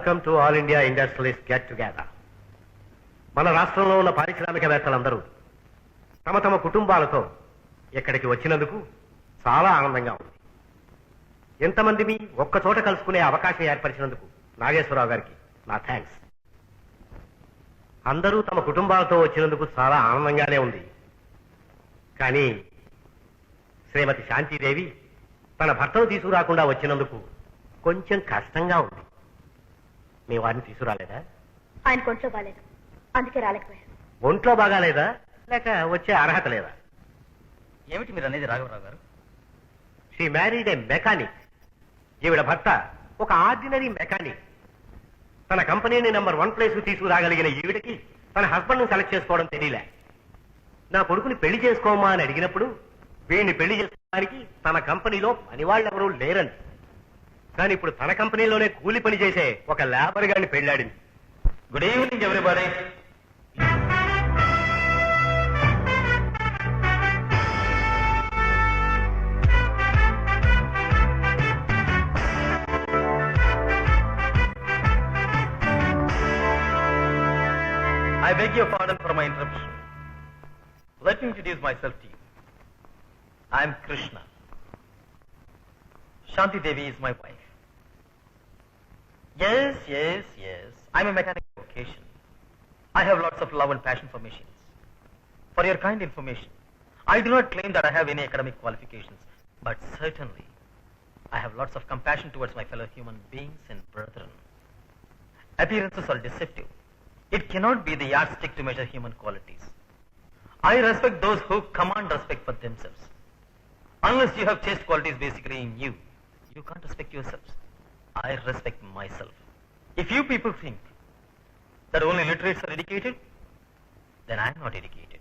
Welcome to all India industrialist get together మన రాష్ట్రంలో ఉన్న పారిశ్రామికవేత్తలందరూ తమ తమ కుటుంబాలతో ఇక్కడికి వచ్చినందుకు చాలా ఆనందంగా ఉంది. ఎంతమంది మీ ఒక్క చోట కలుసుకునే అవకాశం ఏర్పరిచినందుకు నాగేశ్వరరావు గారికి నా థ్యాంక్స్ అందరూ తమ కుటుంబాలతో వచ్చినందుకు చాలా ఆనందంగానే ఉంది. కానీ శ్రీమతి శాంతిదేవి తన భర్తను తీసుకురాకుండా వచ్చినందుకు కొంచెం కష్టంగా ఉంది. మీ వారిని తీసుకురాలేదా? ఆయన కొంట్లో బాలేదు అందుకే రాలేకపోయారు ఒంట్లో బాగాలేదా? లేక వచ్చే అర్హత లేదా? ఏమిటి మీరు అనేది రాఘవరావు గారు? షీ మ్యారీడ్ ఏ మెకానిక్ ఈవిడ భర్త ఒక ఆర్డినరీ మెకానిక్ తన కంపెనీని నెంబర్ వన్ ప్లేస్ తీసుకురాగలిగిన ఈవిడకి తన హస్బెండ్ సెలెక్ట్ చేసుకోవడం తెలియలే. నా కొడుకుని పెళ్ళి చేసుకోమా అని అడిగినప్పుడు వీడిని పెళ్ళి చేసుకోవడానికి తన కంపెనీలో పనివాళ్ళెవరూ లేరని కానీ ఇప్పుడు తన కంపెనీలోనే కూలి పని చేసే ఒక లేబర్ గారిని పెళ్ళాడింది good evening everybody I beg your pardon for my interruption. Let me introduce myself to you. I am Krishna. Shanti Devi is my wife. Yes, yes, yes. I'm a mechanic by vocation. I have lots of love and passion for machines. For your kind information, I do not claim that I have any academic qualifications, but certainly I have lots of compassion towards my fellow human beings and brethren. Appearances are deceptive. It cannot be the yardstick to measure human qualities. I respect those who command respect for themselves. Unless you have chaste qualities basically in you, you can't respect yourselves. I respect myself. If you people think that only literates are educated, then I'm not educated.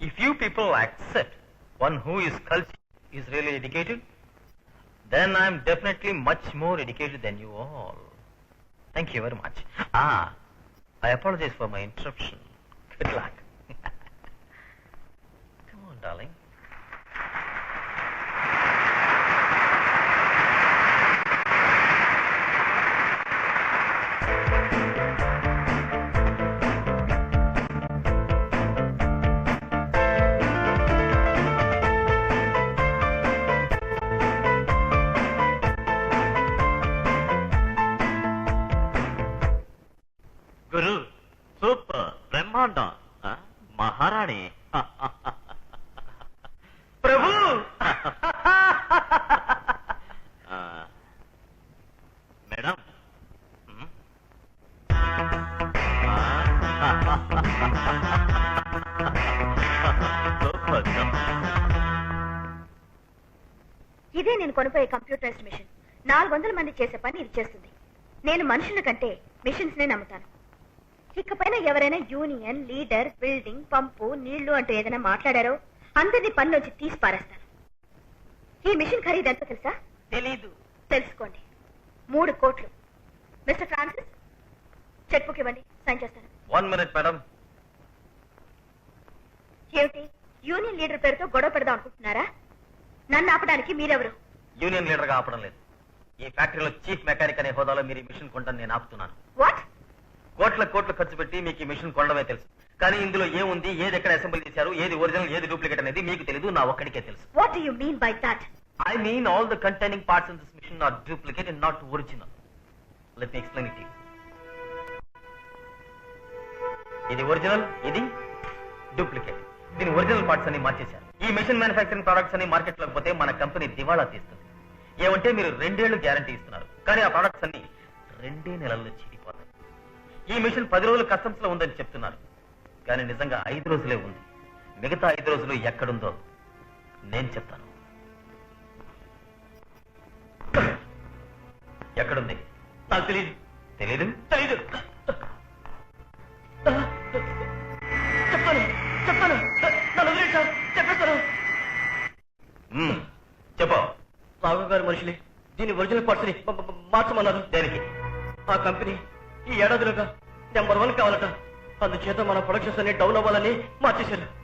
If you people accept one who is cultured is really educated, then I'm definitely much more educated than you all. Thank you very much. Ah, I apologize for my interruption. Good luck. Madam. ఇదే నేను కొనిపోయే computerised machine. నాలుగు వందల మంది చేసే పని ఇది చేస్తుంది. నేను మనుషుల కంటే మిషన్స్ నే నమ్ముతాను. ఇకపైన ఎవరైనా యూనియన్ లీడర్ బిల్డింగ్ పంపు నీళ్ళు అంటూ ఏదైనా మాట్లాడారో అందరినీ పనిలోంచి తీసి పారేస్తాను ఈ మిషన్ ఖరీదు ఎంతో తెలుసా? తెలీదు. తెలుసుకోండి. మూడు కోట్లు. మిస్టర్ ఫ్రాన్సిస్ చెక్ బుక్ ఇవ్వండి. సైన్ చేస్తాను. వన్ మినిట్ మేడం ఏమిటి? యూనియన్ లీడర్ పేరుతో గొడవ పెడదాం అనుకుంటున్నారా? నన్ను ఆపడానికి మీరెవరు? యూనియన్ లీడర్గా ఆపడం లేదు. ఈ ఫ్యాక్టరీలో చీఫ్ మెకానిక్ అనే హోదాలో మీరు ఈ మిషన్ కొంటాను నేను ఆపుతున్నాను. వాట్ కోట్ల కోట్లు ఖర్చు పెట్టి మీకు ఈ మిషన్ కొనడమే తెలుసు. కానీ ఇందులో ఏముంది ఏది ఎక్కడ అసెంబ్లీ చేశారు ఏది ఒరిజినల్ ఏది డూప్లికేట్ అనేది మీకు తెలియదు నా ఒక్కడికే తెలుసు. What you mean by that I mean all the containing parts in parts machine are machine and duplicate original. Not original let it explain you. ఇది ఒరిజినల్ ఇది డూప్లికేట్ దీని ఒరిజినల్ పార్ట్స్ అని మార్చేశారు. ఈ మిషన్ మ్యానుఫ్యాక్చరింగ్ ప్రొడక్ట్స్ అని మార్కెట్లోకి పోతే మన కంపెనీ దివాళా తీస్తుంది. ఏమంటే మీరు రెండేళ్ళు గ్యారంటీ ఇస్తున్నారు. కానీ ఆ ప్రొడక్ట్స్ అన్ని రెండే నెలల్లో చీడిపోతాయి ఈ మిషన్ పది రోజులు కస్టమ్స్లో ఉందని చెప్తున్నారు. కానీ నిజంగా ఐదు రోజులే ఉంది. మిగతా ఐదు రోజులు ఎక్కడుందో నేను చెప్తాను. ఎక్కడుంది నాకు తెలియదు తెలీదు? తెలీదు. చెప్తాను చెప్తాను నన్ను వదిలేయ్ చెప్పేస్తాను. చెప్పు. రాఘవ గారి మనుషులే. దీని ఒరిజినల్ పార్ట్స్ని మార్చమన్నారు. దేనికి? ఆ కంపెనీ ఈ ఏడాదిలోగా నెంబర్ వన్ కావాలట. అందుచేత మన ప్రొడక్షన్స్ అన్ని డౌన్ అవ్వాలని మార్చేశారు.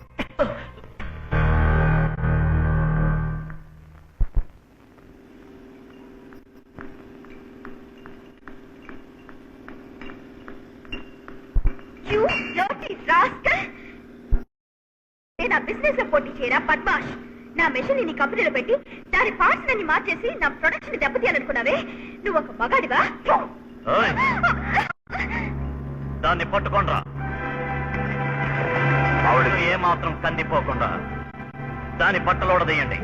బిజినెస్లో పోటీ పద్మాష్ నా మెషిన్ని కంపెనీలో పెట్టి దాని పార్ట్స్ నన్ని మార్చేసి నా ప్రొడక్షన్ దెబ్బతీయాలనుకున్నావే? నువ్వు ఒక మగాడివా? దాన్ని పట్టుకోండ్రా. ఆవిడకు ఏమాత్రం కందిపోకుండా దాని బట్టలోడదేయండి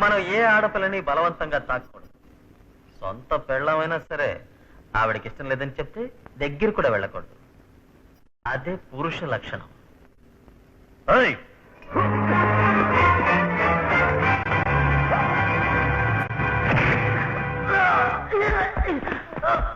మనం ఏ ఆడపిల్లని బలవంతంగా తాకూడదు సొంత పెళ్ళమైనా సరే ఆవిడకి ఇష్టం లేదని చెప్తే దగ్గర కూడా వెళ్ళకూడదు. అదే పురుష లక్షణం.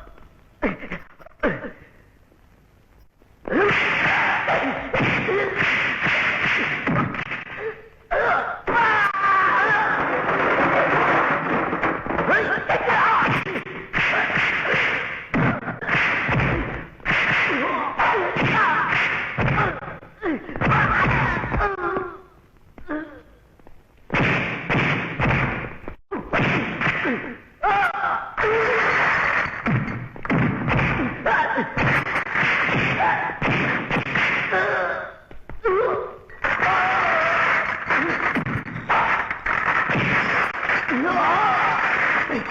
ఓయ్,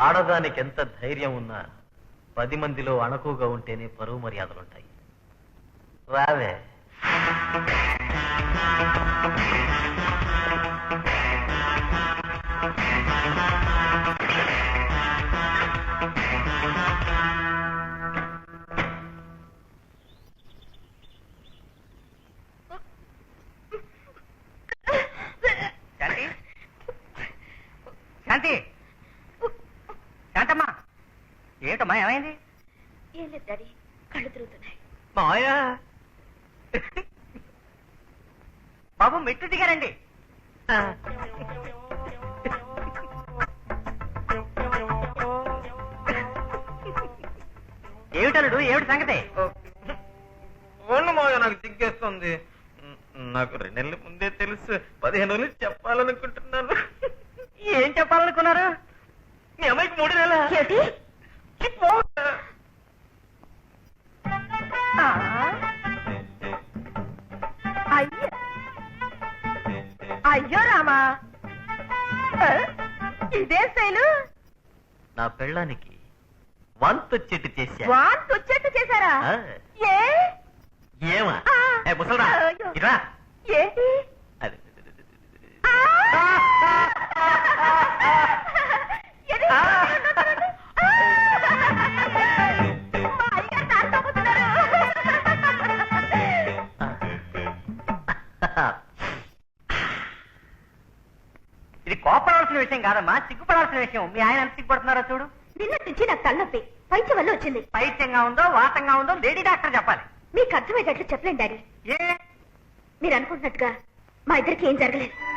ఆడదానికి ఎంత ధైర్యం ఉన్నా పది మందిలో అణకుగా ఉంటేనే పరువు మర్యాదలుంటాయి. రావే. ఏమిటమ్మా ఏమైంది ఏం లేదు డాడీ కళ్ళు తిరుగుతున్నాయి. మాయా? బాబు మెట్టు దిగారండి. ఏమిటలుడు ఏమిటి సంగతి? ఓన్లు మావయ్య నాకు సిగ్గేస్తుంది నాకు రెండు నెలల ముందే తెలుసు. పదిహేను రోజులు చెప్పాలనుకుంటున్నాను. ఏం చెప్పాలనుకున్నారు? మీ అమ్మాయికి మూడు నెలల? అయ్యో రామా? ఇదే శైలు నా పెళ్ళానికి వంతు చెట్టు చేశా వాంతి వచ్చేట్టు చేశారా ఆ, ఏ ఏమా. ఏ ముసలరా అయ్యో. ఇరా ఏంటి అది, ఆ! ఏది? ఆ. ఆ! ఇది కోపడాల్సిన విషయం కాదమ్మా సిగ్గుపడాల్సిన విషయం. మీ ఆయన ఎంత సిగ్గుపడుతున్నారో చూడు. నిన్నటి నుంచి నాకు తలనొప్పి. పైత్యం వల్ల వచ్చింది. పైత్యంగా ఉందో వాతంగా ఉందో లేడీ డాక్టర్ చెప్పాలి. మీకు అర్థమయ్యేటట్లు చెప్పలేండి డాడీ. ఏ? మీరు అనుకుంటున్నట్టుగా మా ఇద్దరికి ఏం జరగలేదు.